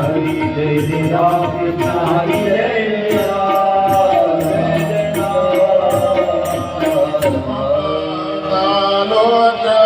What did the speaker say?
हरि जय राम कृष्ण हरि जय राम जय राम मानो